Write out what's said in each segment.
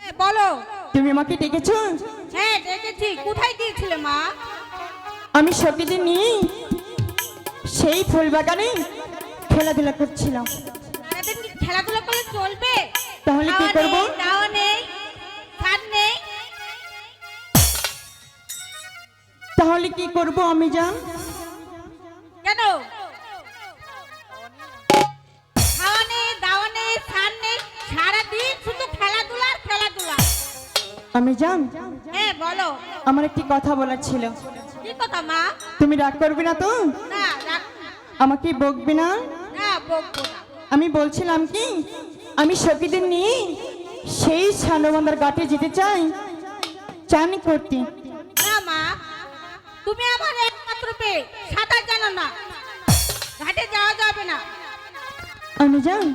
হ্যাঁ, বলো। তুমি আমাকে ডেকেছো? হ্যাঁ ডেকেছি। কোথায় গিয়েছিলে মা? আমি সখীদের নিয়ে সেই ফুল খেলাধুলা করছিলাম। খেলাধুলা করলে চলবে? তাহলে কি করব? তাও নেই সার নেই। তাহলে কি করব আমি জান? কেন? আমি জান হ্যাঁ বলো। আমার একটি কথা বলার ছিল। কি কথা মা? তুমি রাগ করবে না তো? না রাখ আমাকে বকবে না? না বকবো না। আমি বলছিলাম কি আমি সখীদের নিয়ে সেই সানবন্দার ঘাটে যেতে চাই। চান করতে। না মা। তুমি আমার একমাত্র পেয়ে সাঁতার জানো না। ঘাটে যাওয়া যাবে না। আমি জান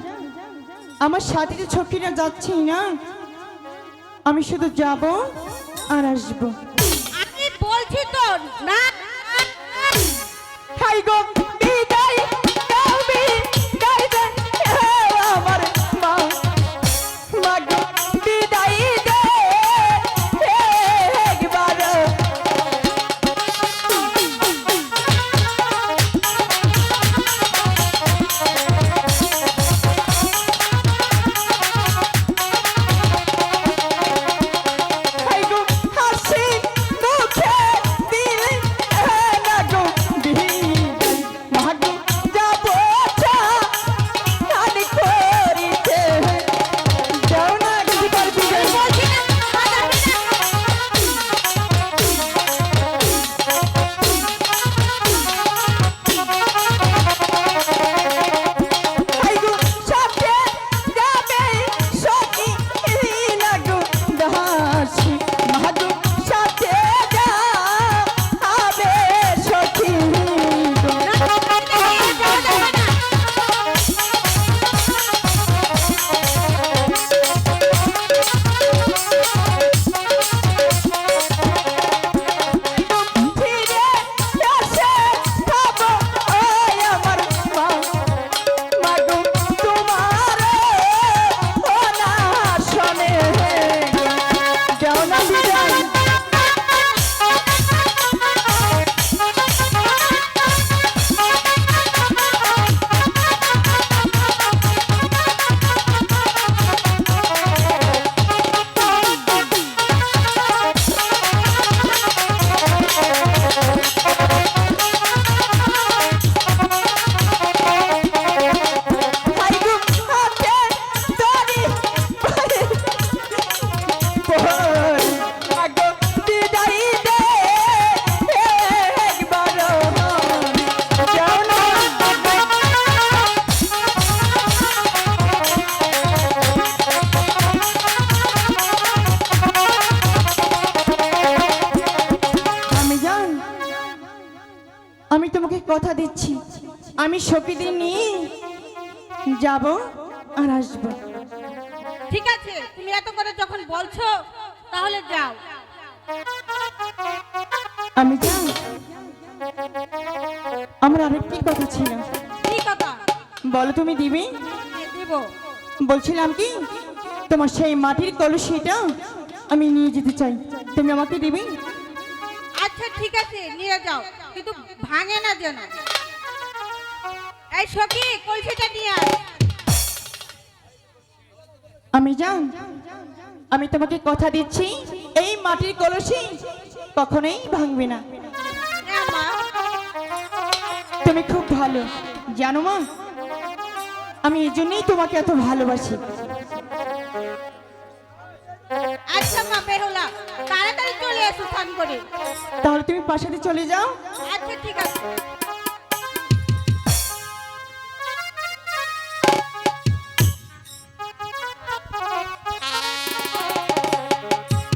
আমার সাথে যে ছকিরা যাচ্ছেই না। আমি শুধু যাব আর আসব। আমি বলছি তো না হাই গো। আমি তোমাকে কথা দিচ্ছি। আমি সখীদের নিয়ে যাব আর আসব। ঠিক আছে তুমি এত করে যখন বলছো তাহলে যাও। আমি জান আমার আরেকটি কথা ছিল। কি কথা? বলো তুমি দিবি? দিব। বলছিলাম কি তোমার সেই মাটির কলসিটা আমি নিয়ে যেতে চাই। তুমি আমাকে দিবি? আচ্ছা ঠিক আছে নিয়ে যাও। কিন্তু ভাঙে না যেন। এই সখী কলসিটা নিয়ে আয়। আমি জান আমি তোমাকে কথা দিচ্ছি এই মাটির কলসি কখনোই ভাঙবে না। তুমি খুব ভালো জানো মা? আমি এই জন্যই তোমাকে এত ভালোবাসি। আচ্ছা মা বেহুলা তাড়াতাড়ি চলে এসো স্নান করে। তাহলে তুমি পাশাতে চলে যাও। আচ্ছা ঠিক আছে।